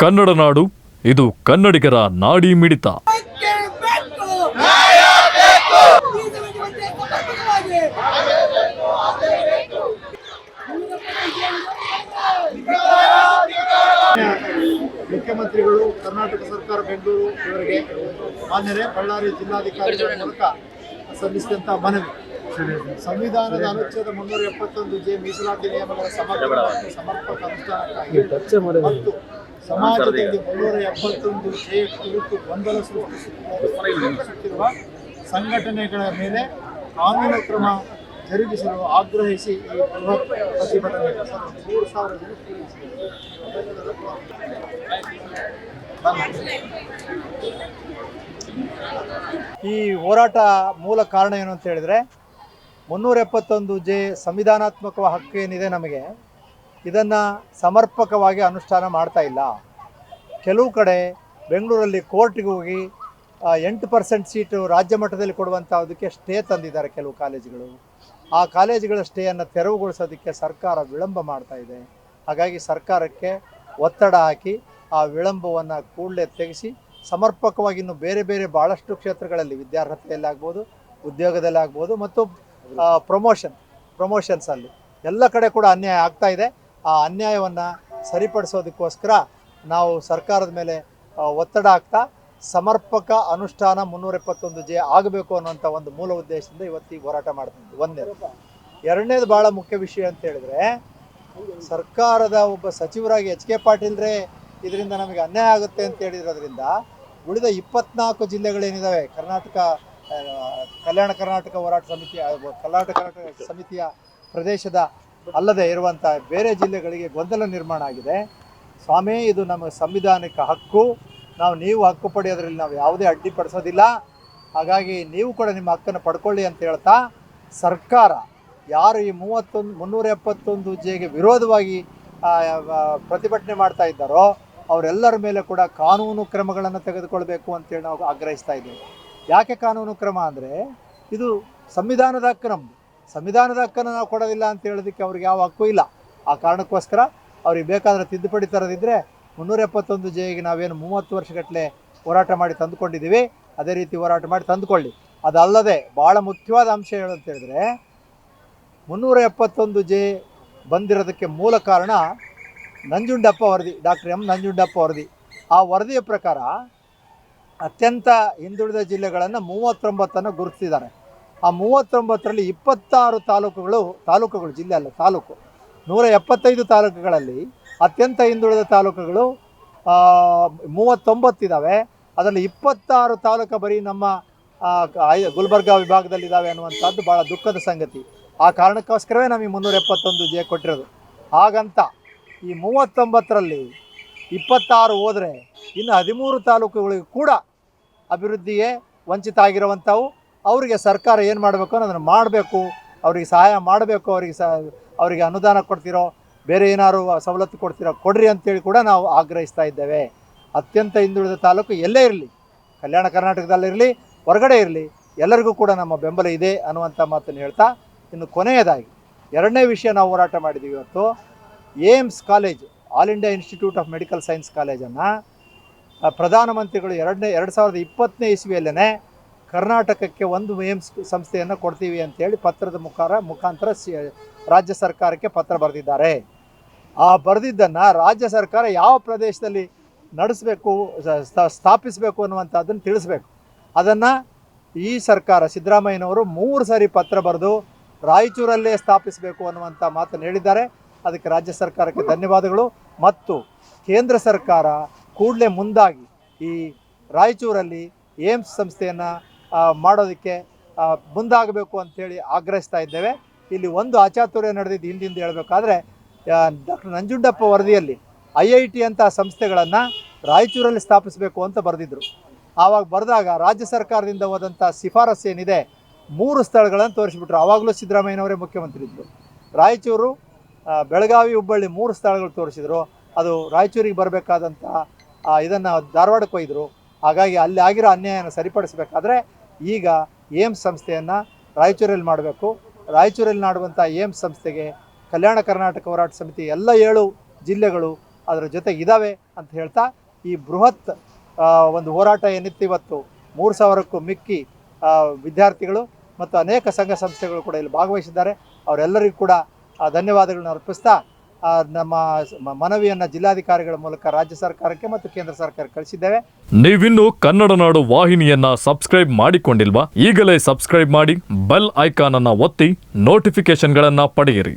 ಕನ್ನಡ ನಾಡು ಇದು ಕನ್ನಡಿಗರ ನಾಡಿ ಮಿಡಿತ. ಮುಖ್ಯಮಂತ್ರಿಗಳು ಕರ್ನಾಟಕ ಸರ್ಕಾರ ಬೆಂಗಳೂರು ಇವರಿಗೆ ಮಾನ್ಯರೇ ಬಳ್ಳಾರಿ ಜಿಲ್ಲಾಧಿಕಾರಿಗಳ ಮೂಲಕ ಸಲ್ಲಿಸಿದಂಥ ಮನವಿ. ಸಂವಿಧಾನದ ಅನುಚ್ಛೇದ ಮುನ್ನೂರ ಎಪ್ಪತ್ತೊಂದು ಜೆ ಮೀಸಲಾತಿ ನಿಯಮಗಳ ಸಮಗ್ರ ಮತ್ತು ಸಮರ್ಪಕ ಅನುಷ್ಠಾನಕ್ಕಾಗಿ ಮತ್ತು ಸಮಾಜದಲ್ಲಿ ಮುನ್ನೂರ ಎಪ್ಪತ್ತೊಂದು ಜೆ ಕುರಿತು ಗೊಂದಲ ಸೃಷ್ಟಿಸುತ್ತಿರುವ ಸಂಘಟನೆಗಳ ಮೇಲೆ ಕಾನೂನು ಕ್ರಮ ಜರುಗಿಸಲು ಆಗ್ರಹಿಸಿ ಈ ಬೃಹತ್ ಪ್ರತಿಭಟನೆ ಮೂರು ಸಾವಿರ. ಈ ಹೋರಾಟ ಮೂಲ ಕಾರಣ ಏನು ಅಂತ ಹೇಳಿದ್ರೆ ಮುನ್ನೂರ ಎಪ್ಪತ್ತೊಂದು ಜೆ ಸಂವಿಧಾನಾತ್ಮಕ ಹಕ್ಕು ಏನಿದೆ ನಮಗೆ ಇದನ್ನು ಸಮರ್ಪಕವಾಗಿ ಅನುಷ್ಠಾನ ಮಾಡ್ತಾ ಇಲ್ಲ ಕೆಲವು ಕಡೆ ಬೆಂಗಳೂರಲ್ಲಿ ಕೋರ್ಟ್ಗೆ ಹೋಗಿ ಎಂಟು ಪರ್ಸೆಂಟ್ ಸೀಟು ರಾಜ್ಯ ಮಟ್ಟದಲ್ಲಿ ಕೊಡುವಂಥದಕ್ಕೆ ಸ್ಟೇ ತಂದಿದ್ದಾರೆ ಕೆಲವು ಕಾಲೇಜುಗಳು. ಆ ಕಾಲೇಜುಗಳ ಸ್ಟೇಯನ್ನು ತೆರವುಗೊಳಿಸೋದಕ್ಕೆ ಸರ್ಕಾರ ವಿಳಂಬ ಮಾಡ್ತಾ ಇದೆ. ಹಾಗಾಗಿ ಸರ್ಕಾರಕ್ಕೆ ಒತ್ತಡ ಹಾಕಿ ಆ ವಿಳಂಬವನ್ನು ಕೂಡಲೇ ತೆಗೆಸಿ, ಸಮರ್ಪಕವಾಗಿ ಇನ್ನು ಬೇರೆ ಬೇರೆ ಭಾಳಷ್ಟು ಕ್ಷೇತ್ರಗಳಲ್ಲಿ ವಿದ್ಯಾರ್ಹತೆಯಲ್ಲಿ ಆಗ್ಬೋದು ಉದ್ಯೋಗದಲ್ಲಿ ಆಗ್ಬೋದು ಮತ್ತು ಪ್ರಮೋಷನ್, ಪ್ರಮೋಷನ್ಸಲ್ಲಿ ಎಲ್ಲ ಕಡೆ ಕೂಡ ಅನ್ಯಾಯ ಆಗ್ತಾ ಇದೆ. ಆ ಅನ್ಯಾಯವನ್ನು ಸರಿಪಡಿಸೋದಕ್ಕೋಸ್ಕರ ನಾವು ಸರ್ಕಾರದ ಮೇಲೆ ಒತ್ತಡ ಆಗ್ತಾ ಸಮರ್ಪಕ ಅನುಷ್ಠಾನ ಮುನ್ನೂರ ಎಪ್ಪತ್ತೊಂದು ಜೆ ಆಗಬೇಕು ಅನ್ನುವಂಥ ಒಂದು ಮೂಲ ಉದ್ದೇಶದಿಂದ ಇವತ್ತಿಗೆ ಹೋರಾಟ ಮಾಡ್ತಿದ್ವಿ ಒಂದೇ ಎರಡನೇದು ಭಾಳ ಮುಖ್ಯ ವಿಷಯ ಅಂತ ಹೇಳಿದ್ರೆ, ಸರ್ಕಾರದ ಒಬ್ಬ ಸಚಿವರಾಗಿ ಎಚ್ ಕೆ ಪಾಟೀಲ್ರೇ ಇದರಿಂದ ನಮಗೆ ಅನ್ಯಾಯ ಆಗುತ್ತೆ ಅಂತ ಹೇಳಿರೋದ್ರಿಂದ ಉಳಿದ ಇಪ್ಪತ್ನಾಲ್ಕು ಜಿಲ್ಲೆಗಳೇನಿದ್ದಾವೆ ಕರ್ನಾಟಕ ಕಲ್ಯಾಣ ಕರ್ನಾಟಕ ಹೋರಾಟ ಸಮಿತಿ ಕರ್ನಾಟಕ ಕರ್ನಾಟಕ ಸಮಿತಿಯ ಪ್ರದೇಶದ ಅಲ್ಲದೆ ಇರುವಂಥ ಬೇರೆ ಜಿಲ್ಲೆಗಳಿಗೆ ಗೊಂದಲ ನಿರ್ಮಾಣ ಆಗಿದೆ. ಸ್ವಾಮಿ, ಇದು ನಮ್ಮ ಸಂವಿಧಾನಿಕ ಹಕ್ಕು. ನಾವು ನೀವು ಹಕ್ಕು ಪಡೆಯೋದ್ರಲ್ಲಿ ನಾವು ಯಾವುದೇ ಅಡ್ಡಿಪಡಿಸೋದಿಲ್ಲ ಹಾಗಾಗಿ ನೀವು ಕೂಡ ನಿಮ್ಮ ಹಕ್ಕನ್ನು ಪಡ್ಕೊಳ್ಳಿ ಅಂತ ಹೇಳ್ತಾ ಸರ್ಕಾರ ಯಾರು ಈ ಮೂವತ್ತೊಂದು, ಮುನ್ನೂರ ಎಪ್ಪತ್ತೊಂದು ಜೆಗೆ ವಿರೋಧವಾಗಿ ಪ್ರತಿಭಟನೆ ಮಾಡ್ತಾ ಇದ್ದಾರೋ ಅವರೆಲ್ಲರ ಮೇಲೆ ಕೂಡ ಕಾನೂನು ಕ್ರಮಗಳನ್ನು ತೆಗೆದುಕೊಳ್ಬೇಕು ಅಂತೇಳಿ ನಾವು ಆಗ್ರಹಿಸ್ತಾ ಇದ್ದೀವಿ. ಯಾಕೆ ಕಾನೂನು ಕ್ರಮ ಅಂದರೆ ಇದು ಸಂವಿಧಾನದ ಹಕ್ಕು ನಮ್ಮದು ಸಂವಿಧಾನದ ಹಕ್ಕನ್ನು ನಾವು ಕೊಡೋದಿಲ್ಲ ಅಂತ ಹೇಳೋದಕ್ಕೆ ಅವ್ರಿಗೆ ಯಾವ ಹಕ್ಕು ಇಲ್ಲ. ಆ ಕಾರಣಕ್ಕೋಸ್ಕರ ಅವ್ರಿಗೆ ಬೇಕಾದರೆ ತಿದ್ದುಪಡಿ ತರದಿದ್ದರೆ ಮುನ್ನೂರ ಎಪ್ಪತ್ತೊಂದು ಜೆಗೆ ನಾವೇನು ಮೂವತ್ತು ವರ್ಷಗಟ್ಟಲೆ ಹೋರಾಟ ಮಾಡಿ ತಂದುಕೊಂಡಿದ್ದೀವಿ. ಅದೇ ರೀತಿ ಹೋರಾಟ ಮಾಡಿ ತಂದುಕೊಳ್ಳಿ. ಅದಲ್ಲದೆ ಭಾಳ ಮುಖ್ಯವಾದ ಅಂಶ ಹೇಳಂತ ಹೇಳಿದ್ರೆ, ಮುನ್ನೂರ ಎಪ್ಪತ್ತೊಂದು ಜೆ ಬಂದಿರೋದಕ್ಕೆ ಮೂಲ ಕಾರಣ ನಂಜುಂಡಪ್ಪ ವರದಿ, ಡಾಕ್ಟರ್ ಎಂ ನಂಜುಂಡಪ್ಪ ವರದಿ. ಆ ವರದಿಯ ಪ್ರಕಾರ ಅತ್ಯಂತ ಹಿಂದುಳಿದ ಜಿಲ್ಲೆಗಳನ್ನು ಮೂವತ್ತೊಂಬತ್ತನ್ನು ಗುರುತಿಸಿದ್ದಾರೆ. ಆ ಮೂವತ್ತೊಂಬತ್ತರಲ್ಲಿ ಇಪ್ಪತ್ತಾರು ತಾಲೂಕುಗಳು ತಾಲೂಕುಗಳು, ಜಿಲ್ಲೆ ಅಲ್ಲ, ತಾಲೂಕು. ನೂರ ಎಪ್ಪತ್ತೈದು ತಾಲೂಕುಗಳಲ್ಲಿ ಅತ್ಯಂತ ಹಿಂದುಳಿದ ತಾಲೂಕುಗಳು ಮೂವತ್ತೊಂಬತ್ತಿದ್ದಾವೆ ಅದರಲ್ಲಿ ಇಪ್ಪತ್ತಾರು ತಾಲೂಕು ಬರೀ ನಮ್ಮ ಗುಲ್ಬರ್ಗ ವಿಭಾಗದಲ್ಲಿದ್ದಾವೆ ಅನ್ನುವಂಥದ್ದು ಭಾಳ ದುಃಖದ ಸಂಗತಿ. ಆ ಕಾರಣಕ್ಕೋಸ್ಕರವೇ ನಮಗೆ ಮುನ್ನೂರ ಎಪ್ಪತ್ತೊಂದು ಜೆ ಕೊಟ್ಟಿರೋದು. ಹಾಗಂತ ಈ ಮೂವತ್ತೊಂಬತ್ತರಲ್ಲಿ ಇಪ್ಪತ್ತಾರು ಹೋದರೆ ಇನ್ನು ಹದಿಮೂರು ತಾಲೂಕುಗಳಿಗೂ ಕೂಡ ಅಭಿವೃದ್ಧಿಗೆ ವಂಚಿತ ಆಗಿರುವಂಥವು, ಅವರಿಗೆ ಸರ್ಕಾರ ಏನು ಮಾಡಬೇಕು ಅನ್ನೋದನ್ನು ಮಾಡಬೇಕು. ಅವರಿಗೆ ಸಹಾಯ ಮಾಡಬೇಕು, ಅವರಿಗೆ ಸಹ, ಅವರಿಗೆ ಅನುದಾನ ಕೊಡ್ತಿರೋ, ಬೇರೆ ಏನಾದ್ರು ಸವಲತ್ತು ಕೊಡ್ತಿರೋ ಕೊಡ್ರಿ ಅಂತೇಳಿ ಕೂಡ ನಾವು ಆಗ್ರಹಿಸ್ತಾ ಇದ್ದೇವೆ. ಅತ್ಯಂತ ಹಿಂದುಳಿದ ತಾಲೂಕು ಎಲ್ಲೇ ಇರಲಿ, ಕಲ್ಯಾಣ ಕರ್ನಾಟಕದಲ್ಲಿರಲಿ ಹೊರಗಡೆ ಇರಲಿ, ಎಲ್ಲರಿಗೂ ಕೂಡ ನಮ್ಮ ಬೆಂಬಲ ಇದೆ ಅನ್ನುವಂಥ ಮಾತನ್ನು ಹೇಳ್ತಾ ಇನ್ನು ಕೊನೆಯದಾಗಿ, ಎರಡನೇ ವಿಷಯ ನಾವು ಹೋರಾಟ ಮಾಡಿದ್ದೀವಿ ಇವತ್ತು. AIIMS college, all India institute of medical science ಕಾಲೇಜನ್ನು ಪ್ರಧಾನಮಂತ್ರಿಗಳು ಎರಡನೇ, ಎರಡು ಸಾವಿರದ ಇಪ್ಪತ್ತನೇ ಇಸ್ವಿಯಲ್ಲೇ ಕರ್ನಾಟಕಕ್ಕೆ ಒಂದು ಏಮ್ಸ್ ಸಂಸ್ಥೆಯನ್ನು ಕೊಡ್ತೀವಿ ಅಂತೇಳಿ ಪತ್ರದ ಮುಖಾರ ಮುಖಾಂತರ ರಾಜ್ಯ ಸರ್ಕಾರಕ್ಕೆ ಪತ್ರ ಬರೆದಿದ್ದಾರೆ. ಆ ಬರೆದಿದ್ದನ್ನು ರಾಜ್ಯ ಸರ್ಕಾರ ಯಾವ ಪ್ರದೇಶದಲ್ಲಿ ನಡೆಸಬೇಕು ಸ್ಥಾಪಿಸಬೇಕು ಅನ್ನುವಂಥದ್ದನ್ನು ತಿಳಿಸ್ಬೇಕು. ಅದನ್ನು ಈ ಸರ್ಕಾರ ಸಿದ್ದರಾಮಯ್ಯನವರು ಮೂರು ಸಾರಿ ಪತ್ರ ಬರೆದು ರಾಯಚೂರಲ್ಲೇ ಸ್ಥಾಪಿಸಬೇಕು ಅನ್ನುವಂಥ ಮಾತನ್ನು ಹೇಳಿದ್ದಾರೆ. ಅದಕ್ಕೆ ರಾಜ್ಯ ಸರ್ಕಾರಕ್ಕೆ ಧನ್ಯವಾದಗಳು. ಮತ್ತು ಕೇಂದ್ರ ಸರ್ಕಾರ ಕೂಡಲೇ ಮುಂದಾಗಿ ಈ ರಾಯಚೂರಲ್ಲಿ ಏಮ್ಸ್ ಸಂಸ್ಥೆಯನ್ನು ಮಾಡೋದಕ್ಕೆ ಮುಂದಾಗಬೇಕು ಅಂಥೇಳಿ ಆಗ್ರಹಿಸ್ತಾ ಇದ್ದೇವೆ. ಇಲ್ಲಿ ಒಂದು ಆಚಾತುರ್ಯ ನಡೆದಿದ್ದು ಹಿಂದಿಂದ ಹೇಳಬೇಕಾದ್ರೆ ಡಾಕ್ಟರ್ ನಂಜುಂಡಪ್ಪ ವರದಿಯಲ್ಲಿ ಐ ಐ ಟಿ ಅಂತ ಸಂಸ್ಥೆಗಳನ್ನು ರಾಯಚೂರಲ್ಲಿ ಸ್ಥಾಪಿಸಬೇಕು ಅಂತ ಬರೆದಿದ್ರು. ಆವಾಗ ಬರೆದಾಗ ರಾಜ್ಯ ಸರ್ಕಾರದಿಂದ ಹೋದಂಥ ಶಿಫಾರಸ್ ಏನಿದೆ, ಮೂರು ಸ್ಥಳಗಳನ್ನು ತೋರಿಸಿಬಿಟ್ರು. ಆವಾಗಲೂ ಸಿದ್ದರಾಮಯ್ಯನವರೇ ಮುಖ್ಯಮಂತ್ರಿ ಇದ್ದರು ರಾಯಚೂರು ಬೆಳಗಾವಿ, ಹುಬ್ಬಳ್ಳಿ ಮೂರು ಸ್ಥಳಗಳು ತೋರಿಸಿದ್ರು. ಅದು ರಾಯಚೂರಿಗೆ ಬರಬೇಕಾದಂಥ ಇದನ್ನು ಧಾರವಾಡಕ್ಕೆ ಒಯ್ದರು. ಹಾಗಾಗಿ ಅಲ್ಲಿ ಆಗಿರೋ ಅನ್ಯಾಯನ ಸರಿಪಡಿಸಬೇಕಾದ್ರೆ ಈಗ ಏಮ್ಸ್ ಸಂಸ್ಥೆಯನ್ನು ರಾಯಚೂರಲ್ಲಿ ಮಾಡಬೇಕು. ರಾಯಚೂರಲ್ಲಿ ಮಾಡುವಂಥ ಏಮ್ಸ್ ಸಂಸ್ಥೆಗೆ ಕಲ್ಯಾಣ ಕರ್ನಾಟಕ ಹೋರಾಟ ಸಮಿತಿ ಎಲ್ಲ ಏಳು ಜಿಲ್ಲೆಗಳು ಅದರ ಜೊತೆ ಇದ್ದಾವೆ ಅಂತ ಹೇಳ್ತಾ ಈ ಬೃಹತ್ ಒಂದು ಹೋರಾಟ ಏನಿತ್ತು ಇವತ್ತು ಮೂರು ಸಾವಿರಕ್ಕೂ ಮಿಕ್ಕಿ ವಿದ್ಯಾರ್ಥಿಗಳು ಮತ್ತು ಅನೇಕ ಸಂಘ ಸಂಸ್ಥೆಗಳು ಕೂಡ ಇಲ್ಲಿ ಭಾಗವಹಿಸಿದ್ದಾರೆ. ಅವರೆಲ್ಲರಿಗೂ ಕೂಡ ಧನ್ಯವಾದಗಳನ್ನ ಅರ್ಪಿಸ್ತಾ ನಮ್ಮ ಮನವಿಯನ್ನ ಜಿಲ್ಲಾಧಿಕಾರಿಗಳ ಮೂಲಕ ರಾಜ್ಯ ಸರ್ಕಾರಕ್ಕೆ ಮತ್ತು ಕೇಂದ್ರ ಸರ್ಕಾರಕ್ಕೆ ಕಳಿಸಿದ್ದೇವೆ. ನೀವಿನ್ನು ಕನ್ನಡ ನಾಡು ವಾಹಿನಿಯನ್ನ ಸಬ್ಸ್ಕ್ರೈಬ್ ಮಾಡಿಕೊಂಡಿಲ್ವಾ? ಈಗಲೇ ಸಬ್ಸ್ಕ್ರೈಬ್ ಮಾಡಿ, ಬೆಲ್ ಐಕಾನ್ ಅನ್ನ ಒತ್ತಿ ನೋಟಿಫಿಕೇಶನ್ಗಳನ್ನ ಪಡೆಯಿರಿ.